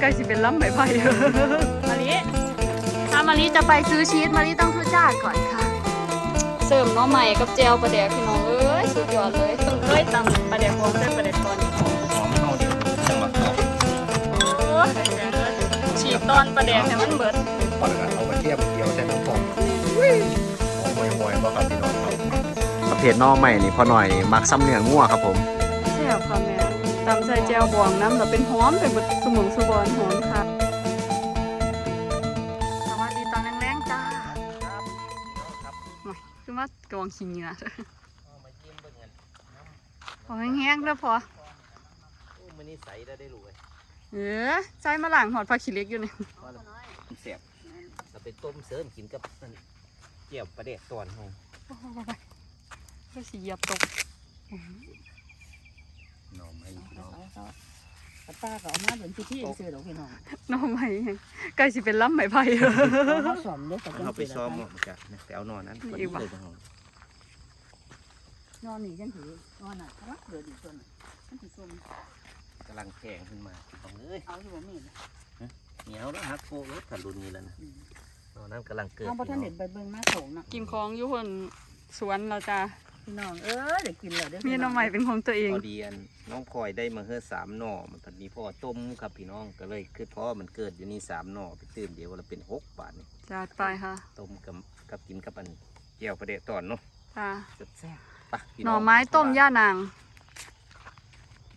ใกล้สิเป็นล้ำใบไผ่มาลิถ้ามาลิจะไปซื้อชีสมาลิต้องทุจ้าก่อนค่ะ เสริมหน้อใหม่กับเจลปลาแดกพี่น้องเอ้ยสุดยอดเลยต้องเอ้ยตำปลาแดกบองเส้นปลาแดกก่อนหอมเข้าเดียวจังหวะตอกโอ้ยฉีกตอนปลาแดกให้มันเบิดพอแล้วเอามาเทียบเดียวใส่น้ำปองหอมมวยๆบ่ครับพี่น้องครับประเภทนอใหม่นี่พอหน่อยมักซ้ำเนื้องัวครับผมแซ่บค่ะแม่ ตำใส่แจวบองน้ำแบบเป็นหอมเป็นเบิดสมองสบอนหอมค่ะ สวัสดีตอนแรงๆจ้าครับครับโอ้ยคือว่ากระวังขี้เหงื่อเอามาเยี่ยมเบิ่งกันน้ำพอแห้งๆแล้วพอโอ้มันนี่ใสได้ได้รู้เว้ยเออใส่มาหลังหอดผักขี้เหล็กอยู่นี่ว่าแล้วมันแซ่บเราไปต้มเสริมกินกับนั่นเจียวปลาแดกตอนเฮาโอ้โหก็สีเหยียบตก หน่อไม้พี่น้องเอาป้าก็เอามาเป็นพิธีซื้อดอกพี่น้องน้องใหม่ยังใกล้สิเป็นล้ำใหม่ไผ่เขาสอมเด้อแต่เอาไปซ้อมหมดจ้ะไปเอานอนนั้นพอดีเลยเฮานอนนี่จังถือนอนน่ะราะว่าเหลือดีส่วนน่ะมันสิส้มกำลังแข็งขึ้นมาเอาเอ้ยเอาอยู่บ่มีนะเหนียวแล้วฮักโกรถถันรุ่นนี้แล้วนะนอนนั้นกำลังเกิดเอาบ่ทันพี่เด็น้ดองไปเบิ่งมาโถงน่ะกินของอยู่คนสวนเราจ้า พี่น้องเอ้ยได้กินแล้วเด้อมีน้องใหม่เป็นของตัวเอง พอดีอันน้องพลอยได้มาเฮือสามหน่อมันตอนนี้พ่อต้มครับพี่น้องก็เลยคือพ่อมันเกิดอยู่นี่สามหน่อไปตื่นเดี๋ยวเราเป็นหกบาทนี่จัดไปค่ะต้มกับกับกินกับอันเจียวประเดะตอนเนาะจ้าแซ่บๆไปพี่หน่อไม้ต้มย่านาง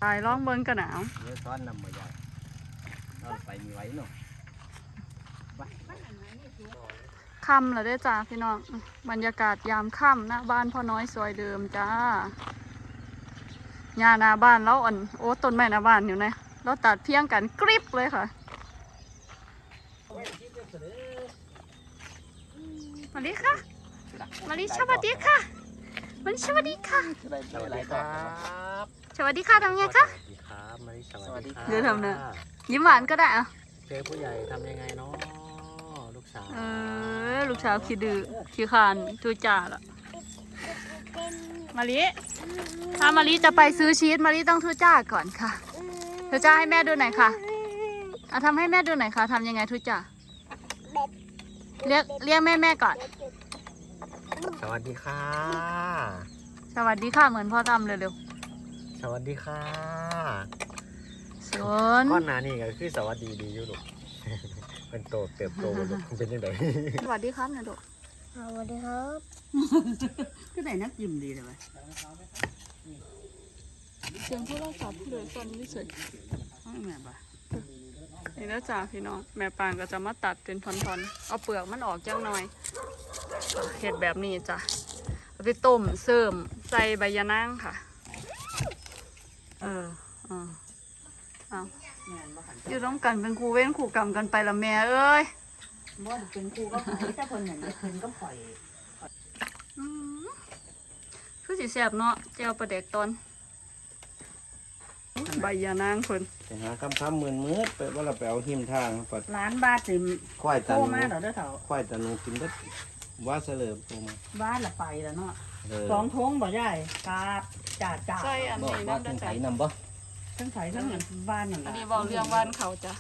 ตายร้องเบิ้งกระหนาวเนื้อซ้อนนำมาใหญ่เราไปมีไว้เนาะ ค่ำแล้วเด้อจ้าพี่น้อง บรรยากาศยามค่ำหน้าบ้านพ่อน้อยซอยเดิมจ้าหญ้าหน้าบ้านแล้วอ่อนโอ้ต้นไม้หน้าบ้านอยู่นะเราตัดเพียงกันกริบเลยค่ะมาลิค่ะมาลิสวัสดีค่ะมาลิสวัสดีค่ะสวัสดีครับสวัสดีค่ะทำไงคะสวัสดีครับมาริสวัสดีครับเดี๋ยวทำนะยิ้มหวานก็ได้อะเจอผู้ใหญ่ทำยังไงเนาะลู กสาวเออลูกสาวขี้ดื้อขี้คร้านทุจ่าละมาลิถ้ามาลิจะไปซื้อชีสมาลิต้องทุจ้าก่อนค่ะทุจ้าให้แม่ดูหน่อยค่ะเอาทำให้แม่ดูหน่อยค่ะทำยังไงทุจ้าเรียกเรียกแม่แม่ก่อน สวัสดีค่ะ สวัสดีค่ะเหมือนพ่อทำเร็วสวัสดีค่ะๆสนก้อนหนานี่ก็คือสวัสดีดีอยู่ลูก เป็นโตเติบโตลูกเป็นยังไงสวัสดีครับนะลูกคือได้นักยิ้มดีเลยเว้ยเสียงโทรศัพท์เลยตอนนี้เฉยเอาแม่นบ่นี่แล้วจ้าพี่น้องแม่ปางก็จะมาตัดเป็นท่อนๆ เอาเปลือกมันออกจังหน่อยเห็ดแบบนี้จ้ะเอาไปต้มเสริมใส่ใบยะนางค่ะ เออเออเอา แม่นบ่หันอยู่ร่วมกันเป็นครูเว้นครูกรรมกันไปละแม่เอ้ยบ่ได้เป็นครูก็ข่อยแต่คนนั้นได้คืนก็ข่อยอืมคือสิแสบเนาะเจ้าประเด็กตอนใบยะนางคนไปหาคำคำมืนมืดไปว่าเราไปเอาหิมทางปัดล้านบาทสิควายโตตาหนูมาดอกเด้อเฒ่าควายตาหนูกินได้ว่าเสลิมโตมาบ้านละไปแล้วเนาะเออสองทงบ่ยายกาบจ่าจ่าใส่อันบอกนี้ว่าน้ำถึด้างไถจ้ะนำบ่ ทั้งไสทั้งบ้านนั่นอันล่ะนี้บอกเรื่องบ้านเขาจ้ะ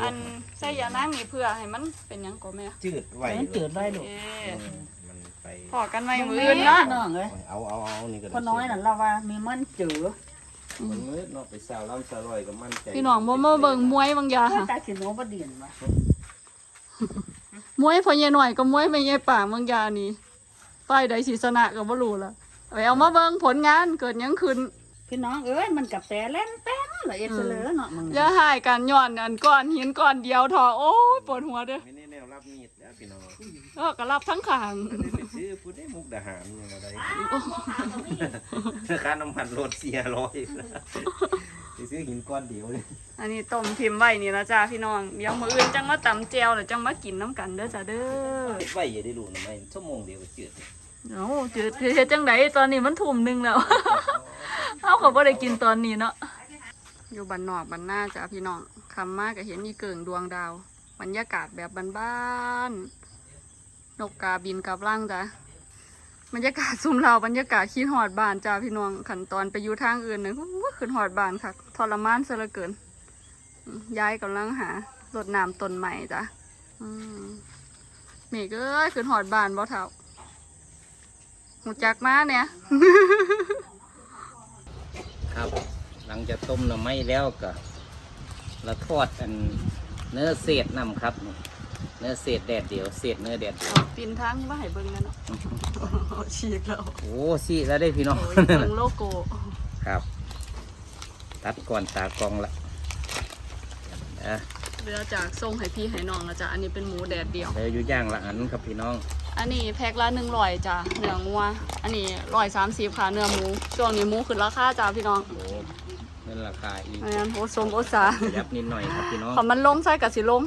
อันใส่ยะนางนี่เพื่อให้มันเป็นหยังก็แม่จืดไหวมันเกิดได้ลูกเอ๊เอะอมันไปพอกันไว้มืออื่นเนาะน้องเอ้ยเอาเอาเอานี่ก็ได้พ่อน้อยนั่นเราว่ามีมันเจือมันมืดเนาะไปสาวล้ำสาวลอยก็มั่นใจพี่น้องบ่มาเบิ่งมวยบางอยางถ้าค่ะตาสิโนบ่เดียนว่ะมวยพอใหญ่หน่อยก็มวยไม่ใหญ่ป่างบางอยางนี่ป้ายใดสิชนะก็บ่รู้ละเอาไปเอามาเบิ่งผลงานเกิดหยังขึ้น พี่น้องเอ้ยมันกับแต่เล่นแป้นละเอ็ดเสลอเนาะมึงอย่าหายกันย้อนอันก้อนหินก้อนเดียวทอโอ้ยปวดหัวเด้อไม่ได้แนวรับมีดแล้วพี่น้องเออก็รับทั้งข้างได้ไปซื้อพูดได้มุกดาหารอย่างไรราคาน้ำมันรถเสียร้อยไปซื้อหินก้อนเดียวเลยอันนี้ต้มพิมพ์ไว้นี่ละจ้าพี่น้องเดี๋ยวมื้ออื่นจังมาตำแจวหรือจังมากินน้ำกันเด้อจ้าเด้อไฟอย่าได้รู้นะไม่ชั่วโมงเดียวก็จืดเอ้าจืดเฮ็ดจังไดตอนนี้มันทุ่มหนึงแล้ว เอาก็บ่ได้กินตอนนี้เนาะอยู่บ้านนอกบ้านหน้าจ้าพี่น้องคำมากก็เห็นมีเกิงดวงดาว บรรยากาศแบบบ้านๆนกกาบินกลับร่างจ้ะบรรยากาศซุ่มเราบรรยากาศขี้หอดบานจ้าพี่น้องขันตอนไปอยู่ทางอื่นเนี่ยขึ้นหอดบานค่ะทรมานซะเหลือเกินย้ายกำลังหารดน้ำต้นใหม่จ้ะเมฆเอ้ยขึ้นหอดบานบ่เท่าหูจักมาเนี่ย จากต้มหน่อไม้แล้วก็เราทอดอันเนื้อเศษนำครับนี่เนื้อเศษแดดเดียวเศษเนื้อแดดเดียวเอาปีนทั้งมาให้เบิ่งนั่นเนาะฉีกแล้วโอ้สิแล้วได้พี่น้องโอ้ยเบิ่งโลโก้ครับ ตัดก่อนตากองละเอะเรือจากส่งให้พี่ให้น้องแล้วจ้ะอันนี้เป็นหมูแดดเดียวเดี๋ยวอยู่ย่างละอันครับพี่น้อง อันนี้แพ็คละหนึ่งร้อยจ้ะเนื้องัว อันนี้ร้อยสามสิบค่ะเนื้อหมู ช่วงนี้หมูขึ้นราคาจ้ะพี่น้อง โอ้ เงินราคาอีกอันนั้นโอสมโอสาขยับนิดหน่อยครับพี่น้องขอมันลงใส่กับสิลง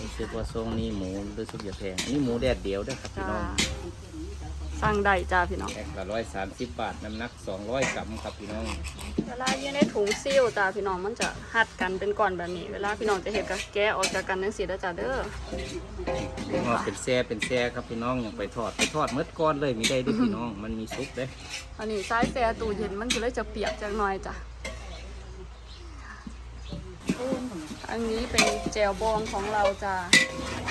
รู้สึกว่าทรงนี้หมูรู้สึกจะแพงอันนี้หมูแดดเดียวเด้วยครับพี่จ้าน้อง สั่งได้จ้าพี่น้องแพ็คละร้อยสามสิบบาทน้ำหนักสองร้อยกรัมครับพี่น้อง เวลาอยู่ในถุงซิลจ้าพี่น้องมันจะหัดกันเป็นก้อนแบบนี้ เวลาพี่น้องจะเห็นก็แกะออกจากกันจังซี่เด้อจ้าเด้องอกเป็นแซ่เป็นแซ่ครับพี่น้องอย่างไปทอดไปทอดเมื่อก้อนเลยมีได้เด้วยพี่น้องมันมีซุปเด้อันนี้ซ้ายแซ่ตู้เย็นมันก็เลยจะเปียกจังหน่อยจ้ะอันนี้เป็นแจวบองของเราจ้ะ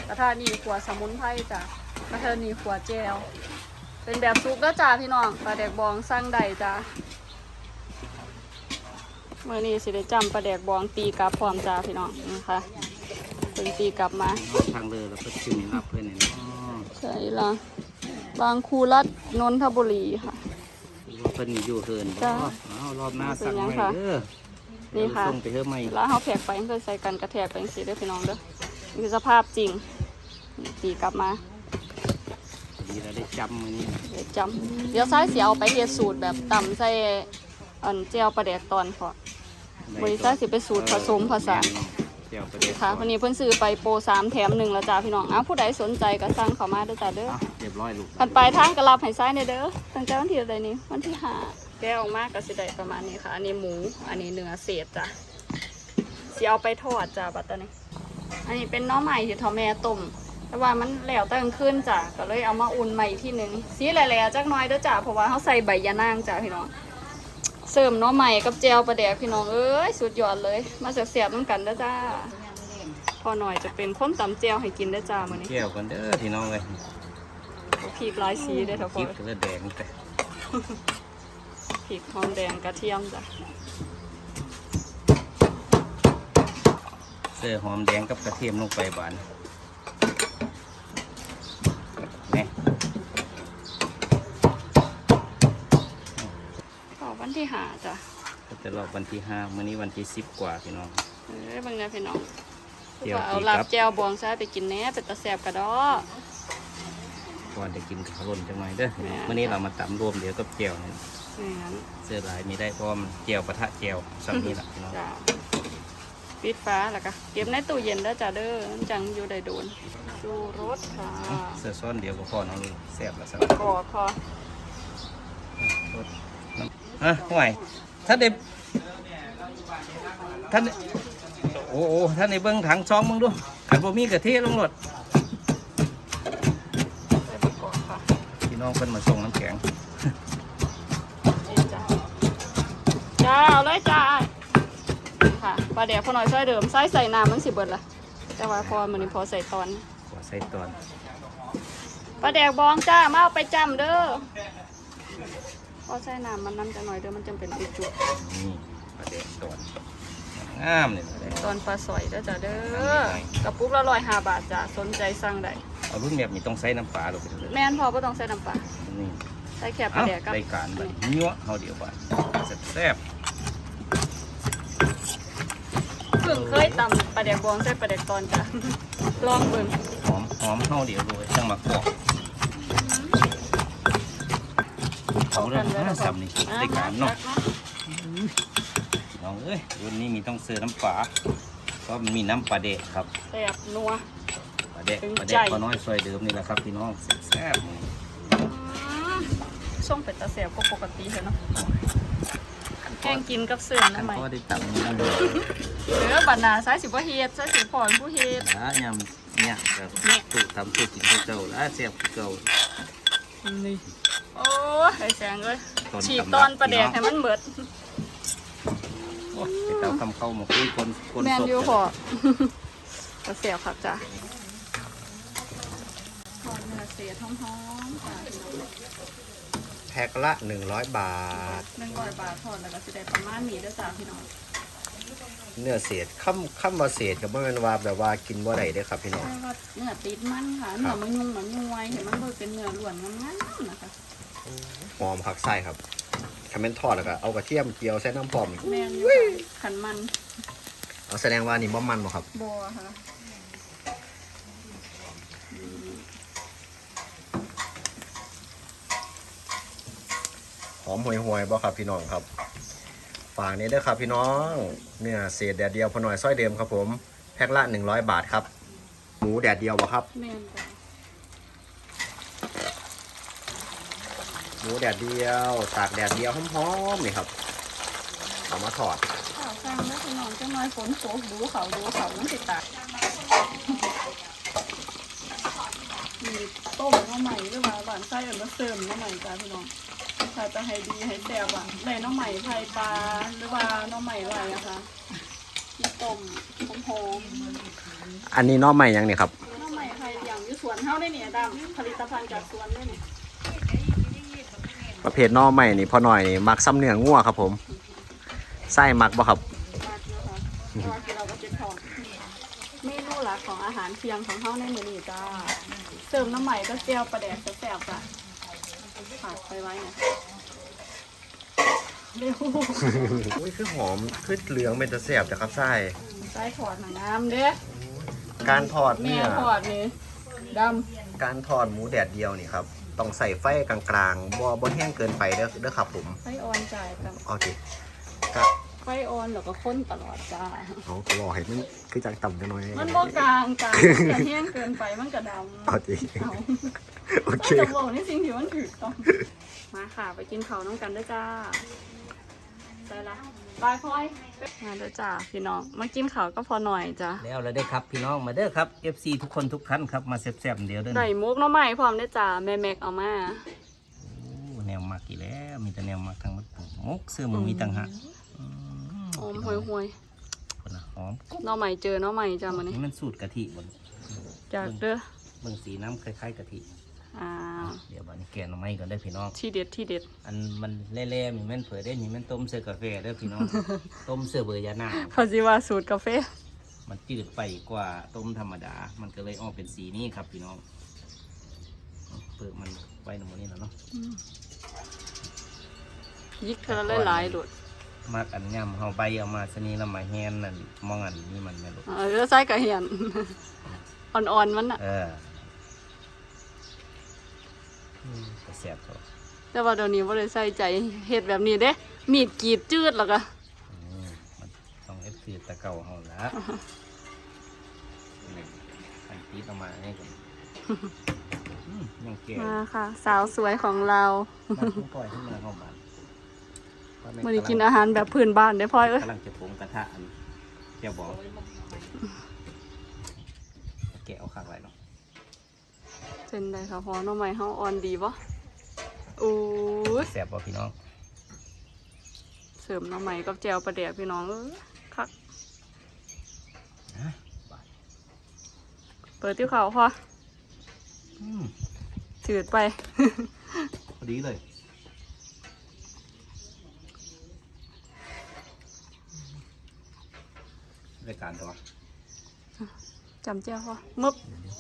กระทะนี่ขวสมุนไพรจ้ะกระทะนี่ขวแจว เป็นแบบซุปแล้วจ้าพี่น้องปลาแดกบองสร้างใดจ้าเมื่อนี้สิได้จำปลาแดกบองตีกลับพร้อมจ้าพี่น้องนะคะเป็นตีกลับมาทางเลยแล้วก็ชิมรับเพื่อนเนี่ยเนาะใช่ละบางคูรัดนนทบุรีค่ะว่าเพิ่นอยู่เฮินบ่จ้าเอารอบหน้าสั่งเป็นยังใหม่คะเด้อนี่ค่ะเดี๋ยวส่งไปเฮ้อใหม่แล้วเขาแผกไปเคยใส่กันกระแทกไปสิเด้อพี่น้องเด้อนี่คือสภาพจริงนี่ตีกลับมาดีเราได้ จำมือนี้เดี๋ยวจำเดี๋ยวซ้ายเสียเอาไปเฮ็ดสูตรแบบต่ำใส่อันเจลปลาแดกตอนพอบริษัทสิเป็นสูตรผสมผสานเดี๋ยวไปเดี๋ยวค่ะวันนี้เพิ่นซื้อไปโปรสามแถมหนึ่งแล้วจ้าพี่น้องอ้าวผู้ใดสนใจก็สั่งเข้ามาเด้อจ้าเด้ออะเรียบร้อยลูกคันปลายทางก็รับให้ซ้ายในเด้อตั้งแต่วันที่ใดนี้วันที่ห้าแกะออกมาก็สิได้ประมาณนี้ค่ะ อันนี้หมู อันนี้เนื้อเศษจ้ะสิเอาไปทอดจ้าบัดตอนนี้ อันนี้เป็นหน้อใหม่ที่ทอแม่ต้ม แต่ว่ามันแล้วตั้งขึ้นจ้ะก็เลยเอามาอุ่นใหม่อีกที่หนึ่งสีแหล่ๆจักหน้อยเด้อจ้ะเพราะว่าเขาใส่ใบยะนางจ้ะพี่น้องเสริมหน้อใหม่กับแจวปลาแดกพี่น้องเอ้ยสุดยอดเลย มาเสียบๆน้ำกันเด้อจ้าพอหน่อยจะเป็นข้มตำแจวให้กินเด้อจ้ามื้อนี้เกี่ยวกันเด้อพี่น้องเลยพริกหลายสีเด้อเถอะคพ่ลิอปก็เลยแดงแต่พริกหอมแดงกระเทียมจ้ะเสื้อหอมแดงกับกระเทียมลงไปบานนี่ ออกวัน ที่หาจ้ะก็จะรอบวันที่ห้ามื้อนี้วันที่สิบกว่าพี่น้อง เอ้ยเบางนะพี่น้องเจียวว่าเอาพริกลาบครับแจวบองซ้ายไปกินแหน่เป็นตะแสบกระดอ ก่อนจะกินกับขลุ่นจังหน่อยเด้อแม่ มื้อนี้เรามาตำรวมเดี๋ยวกับเจียวนี่นี่งั้นเสื้อลายมีได้เพราะว่ามันเจียวปะทะเจียวสับนี้แหละพี่น้องจ้ะปิดฟ้าแล้วก็เก็บในตู้เย็นเด้อจ้ะเด้อมันจังอยู่ได้โดนชูรสค่ะเสื้อซ้อนเดียวก็พอน้องเลยแซ่บแล้วสักกอคอ ฮะห่วยท่านเด็ท่านโอ้โหท่านในเบิ้งถังซองมึงดูขันบ่มีกะทิลงรถใส่ประกอบค่ะพี่น้องเพิ่นมาส่งน้ำแข็งนี่จ้ะจ้าเอาเลยจ้าค่ะปลาแดกพอหน่อยใส่เดิมใส่ใส่น้ำมันสิเบิดละแต่ว่าพอมันนี้พอใส่ตอนขอใส่ตอนปลาแดกบองจ้ามาเอาไปจำเด้อ พอใส่น้ำมันน้ำจะหน่อยเด้อมันจำเป็นอุจุนี่ประเด็นตอนงามเลยประเด็นตอนปลาสอยเด้อจ้าเด้อกระปุกละร้อยห้าบาทจ้าสนใจสั่งได้เอารุ่นแบบนี้ต้องใส่น้ำปลาลงไปเลยแม่นพอก็ต้องใส่น้ำปลานี่ใส่แค่ปลาเอ้าแดกกับรายการบัดยั่วเฮาเดียวบัดแซ่บเพิ่งเคยตำปลาแดกบองใส่ปลาแดกตอนจ้าลองเบิ่งๆหอมหอมเฮาเดียวเลยจังมากอก เอาเรื่องห้าสับนี่รายการเนาะน้องเอ้ยวันนี้มีต้องเสือน้ำปลาก็มีน้ำปลาเด็กครับแซ่บนัวปลาเด็กถึงปลาใจเด็กปลาน้อยซอยเดิมนี่แหละครับพี่น้องแซ่บๆนี่ช่องเป็ดตาแสบก็ปกติเลยเนาะแกงกินกับเสื่อขัน้ำนไหมพ่อได้ตับนี่นั่นเลยเออบัดหนาซ้ายสิบ่เฮ็ดซ้ายสิพรผู้เฮ็ดแล้วยำเนี่ยแบบตู้ทำตู้กินข้าวเจ้าแล้วแซ่บคือเก่านี่ โอ้ยไอ้แสงเอ้ยตอนฉีกตำรับตอนประแดกพี่น้องให้มันเบิดโอ้ยเป็นเจ้าคำเข้ามาคุยคนคนแมนศพยูกันพอก็เสียบครับจ้ะทอดเนื้อเสียท้องท้องๆจ้ะแพ็คละ 100 บาท หนึ่งร้อยบาททอดแล้วก็สิได้ประมาณนี้เด้อจ้ะพี่น้องเนื้อเศษค่ำค่ำว่าเศษกับบ่แม่นว่าแบบว่ากินบ่ได้เด้อครับพี่น้องใช่ว่าเนื้อติดมันค่ะเนื้อมันยุ่งมันยุ่งไวเห็นมันเบิกเป็นเนื้อล้วนงามๆนะคะ หอมคักไส้ครับคาเมนทอดแล้วก็เอากระเทียมเจียวใส่น้ำพร้อมแมนอยู่ค่ะขันมันเอาแสดงว่านี่บ่มันบ่ครับบัวค่ะหอมห่วยๆบ่ครับพี่น้องครับฝากนี้เด้อครับพี่น้องเนื้อเศษแดดเดียวพอหน่อยซอยเดิมครับผมแพ็คละ100บาทครับ หมูแดดเดียวบ่ครับแมนจ้ะ มูแดดเดียวตากแดดเดียวหอมๆนี่ครับ เอามาทอดข้าวสร้างแล้วพี่น้องจังน้อยฝนตกดูเขาดูเขามันติดตากมีต้มน้ำใหม่หรือว่าบ้านไส้อันมาเสริมน้ำใหม่จ้าพี่น้องถ้าจะให้ดีให้แซ่บอะได้น้ำใหม่ไทยปลาหรือว่าน้ำใหม่อะไรนะคะที่ต้มหอมอันนี้หน้อใหม่ยังนี่ครับๆน้ำใหม่ไทยอย่างอยู่สวนเฮาได้เนี่ยดำผลิตภัณฑ์จากสวนได้เนี่ย ประเภทหน้อใหม่นี่พอหน่อยนี่มักซ้ำเนื้องัวครับผมไส้มักบ่ครับมากเยอะค่ะเพราะว่าคือเราก็เจ็บท้องเมนูหลักของอาหารเที่ยงของเฮาในมื้อนี้จ้าเสริมน้ำใหม่ก็เจียวปลาแดกแซ่บๆจ้ะฝากไปไว้เนี่ยเร็วอุ้ยคือหอมคือเหลืองเป็นตะแสบจ้ะครับไส้ใส่ถอดหนังน้ำเด้การทอดแม่เนี่ยถอดนี่ดการทอดหมูแดดเดียวนี่ครับ ต้องใส่ไฟกลางๆบ่บ่แห้งเกินไปเด้อเด้อครับผมำไฟออนจ่ายกันโอเคก็ไฟออนแล้วก็ค้นตลอดจ้าเอาก็รอให้มันคือจังต่ำจังหน่อยมันบ่กลางกลางมันจะแห้งเกินไปมันก็ดำเอาจริงเอาโอเคจะบอกในสิ่งที่มันถูกต้องมาค่ะ ไปกินข้าวน้ำกันเด้วยจ้า ไปละบายพลอยมาเด้อจ้าพี่น้อง มากินข้าวก็พอหน่อยจ้าแล้วเราได้ครับพี่น้องมาเด้อครับ FC ทุกคนทุกท่านครับมาแซ่บๆเดียวเด้อไก่มุกหน้องใหม่พร้อมเด้อจ้าแม่แม็กเอามาโอ้แนวมักอีกแล้วมีแต่แนวมักทั้งหมดมุกเสื้อหมูมีต่างหากอืมหอมห่วยห่วยคนน่ะหอมๆหน้องใหม่เจอหน้องใหม่จ้ามันนี้นี่มันสูตรกะทิบนจากเด้อเบิ่งสีน้ำคล้ายๆกะทิ อ่าเดี๋ยวบัดนี้แกงหน่อไม้ก่อนเด้อพี่น้อง ที่เด็ดที่เด็ด อันมันเล่ๆมีแม่นเผือได้มีแม่นต้มเสื้อกาแฟเด้อพี่น้อง ต้มเสื้อเบอร์ยาหน้าเขาสิว่าสูตรกาแฟมันจืดไปกว่าต้มธรรมดา มันก็เลยออกเป็นสีนี้ครับพี่น้องเปิดมันไว้ในหมดนี้แล้วเนาะยิกเธอละหลายๆหลุดมากอันย่ำเฮาใบเอามาสนีแล้วมาแฮนนั่นมองอันนี้มันแม่ลูกเออใส่กระเหียนอ่อนๆมันน่ะ เออ อืมก็แซ่บตัวแต่ว่าเดี๋ยวนี้บ่ได้ใส่ใจเฮ็ดแบบนี้เด้ มีดกรีดจืดแล้วก็อืมมันต้องเอฟคือตะเก่าเฮาละนี่อันตีดออกมาอันนี้ก่อนอืมยังแก่มาค่ะ สาวสวยของเรามันเพิ่งปล่อยขึ้นมาเข้าบ้านมื้อนี้กินอาหารแบบพื้นบ้านเด้อพ่อยเอ้ยกำลังจะปรุงกระทะอันเจียวบอกแกะเอาข้างไว้เนาะ เส้นได้ค่ะพอหน้องใหม่เฮาอ่อนดีบ่อู้ยแซ่บบ่พี่น้อง เสริมหน้องใหม่กับแจวปลาแดกพี่น้องเอ้ยคักนะเปิดติ้วเขาพออืมจืดไป พอดีเลย รายการตัวจำแจวพอมึบ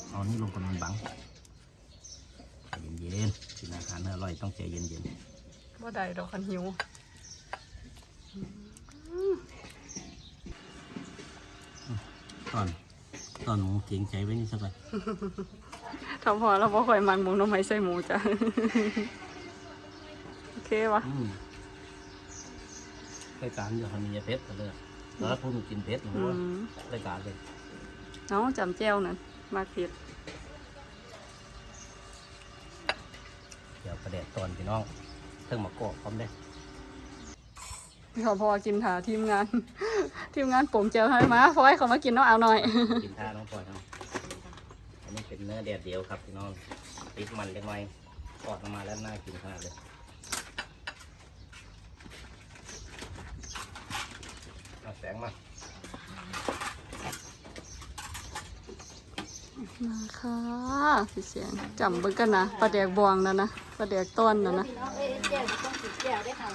เอานี่ลงก่อนมันบังใจ เย็นๆกินอาหารอร่อยต้องใจเย็นบ่ได้ดอกคันหิวๆตอนตอนหมูเกรงใจไว้นี่สักหน่อยทำพอแล้วบ่ค่อยมันหมูหน้องใหม่ใส่หมูจ้ะ โอเควะอืมรายการเดี๋ยวเขามีเพชรเลยแล้วพูดกินเพชรหรืออืว่ามรายการเลย เนาจำแจวนั่นมากเผ็ด เดี๋ยวประเด็ดตอนพี่น้องเพิ่งมากอกพร้อมได้ขอพอกินถาทีมงาน ทีมงานโป่งเจลให้มาพอให้เขามากินน้องเอาหน่อย กินท่าน้องปล่อยเนาะอันนี้เป็นเนื้อแดดเดียวครับพี่น้องติดมันเล็กน้อยทอดออกมาแล้วน่ากินขนาดเลยเอา แสงมา มาค่ะพี่เสียงจำเบิ่งกันนะปลาแดกบวงนะนะปลาแดกต้นนะนะพี่น้องเอ้ยแก้วต้องติดแก้วได้ค่ะ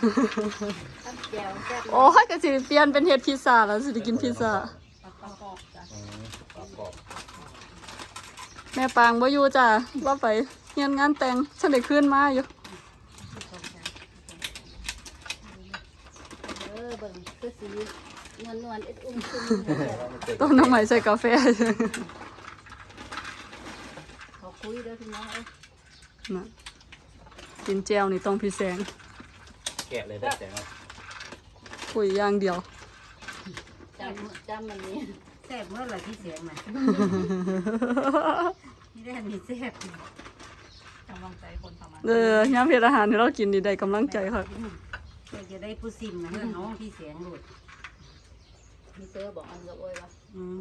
ตั้งแก้วแก้วโอ้ยก็สิเปลี่ยนเป็นเฮ็ดพิซซ่าแล้วสิได้กินพิซซ่าประกอบจ้ะอืมประกอบแม่ปางบ่อยู่จ้ะว่าไปเฮียนงานแต่งฉันได้คืนมาอยู่เออเบิ่งคือสีนวลนวลๆเอ็ดอุ้มชุ่มต้นน้ำใหม่ใส่กาแฟเขา คุยเด้อพี่น้องเอ้ยน่ะกินแจวนี่ต้องพี่แสงแกะเลยได้แสงเอาคุยอย่างเดียว จำจำมันนี้แซ่บเมื่อไหร่ที่เสียงน่ะนี่ได้มีแซ่บกำลังใจคนทำงานเออยามเฮ็ดอาหารที่เรากินนี่ได้กำลังใจค่ะเพื่อจะได้ผู้ซิมนะเพื่อนน้องพี่เสียงหลุดมีเซอร์บอกอันกับโอ้ยวะอืม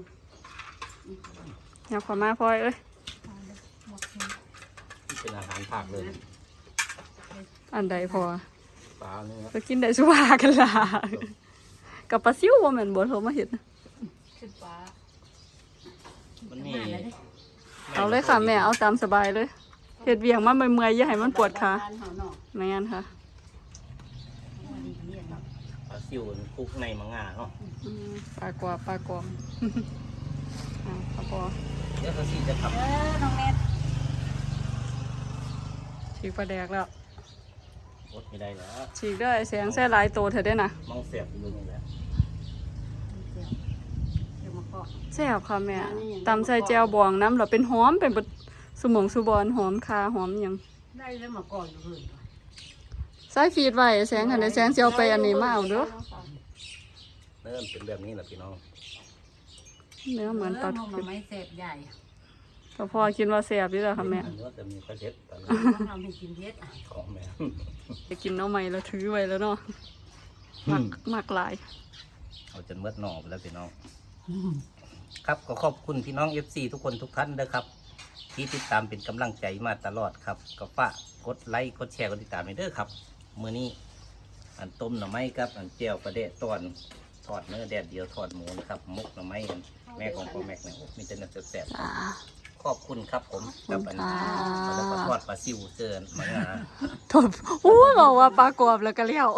อยากขอมาพลอยเอ้ย ที่เป็นอาหาร ผักเลยอันใดพอปลาเนื้อก็กินได้สุภากันล่ะกับปลาซิวบ่แม่นบ่โทรมาเฮ็ดนะขึ้นฟ้ามันมีเอาเลยค่ะแม่เอาตามสบายเลยเฮ็ดเวียงมาเมื่อยๆอย่าให้มันปวดขาบ้นเฮาเนาะแม่นค่ะวันนี้เรียนเนาะปลาซิวมันคลุกในมังงาเนาะอืมปลากรอบปลากรอบอ่าปลาปอเดี๋ยวเขาสิจะขับเออน้องแนท ฉีกปลาแดกแล้วอดไม่ได้แล้วฉีกด้วยแสงแซ่หลายโตเถอะได้อนะมังเสียบอยู่นี่แหละเดี๋ยวมาเกาะแซ่บค่ะแม่ตำใส่แจวบองน้ำแล้วเป็นหอมเป็นเบดสมองสุบอนหอมคาหอมหยังได้แล้วมาเกาะอยู่เพิ่นใส่ฟีดไว้แสงหันได้แสงสิเอาไปอันนี้มาเอาเด้อเริ่มเป็นแบบนี้แหละพี่น้องเนื้อเหมือนปลาเอทูอมันไม่เสพใหญ่ ก็พอกินว่าแซ่บอยู่แล้วค่ะแม่อันนี้จะมีกระเช็ดตอนนี้ต้องทำให้กินเพชรของแม่ไปกินเอาใหม่แล้วถือไว้แล้วเนาะมักมักหลาย เอาจนเมื่อหน่อไปแล้วพี่น้อง ครับก็ขอบคุณพี่น้อง FC ทุกคนทุกท่านนะครับ ที่ติดตามเป็นกำลังใจมาตลอดครับก็ฝากกดไลค์กดแชร์กดติดตามให้เด้อครับมื้อนี้อันต้มหน่อไม้ครับ อันเจียวประเดะตอนทอดเนื้อแดดเดียวทอดหมูนะครับมกหน่อไม้อันแม่ของพ่อแม็กเนี่ยโอ้มีแต่เนื้อแซ่บอ่าๆ ขอบคุณครับผมกับอันขอบคุณค่ะแล้วก็ทอดปลาซิวเจอมางาทบอู้บอกว่าปลากรอบแล้วก็เลี้ยว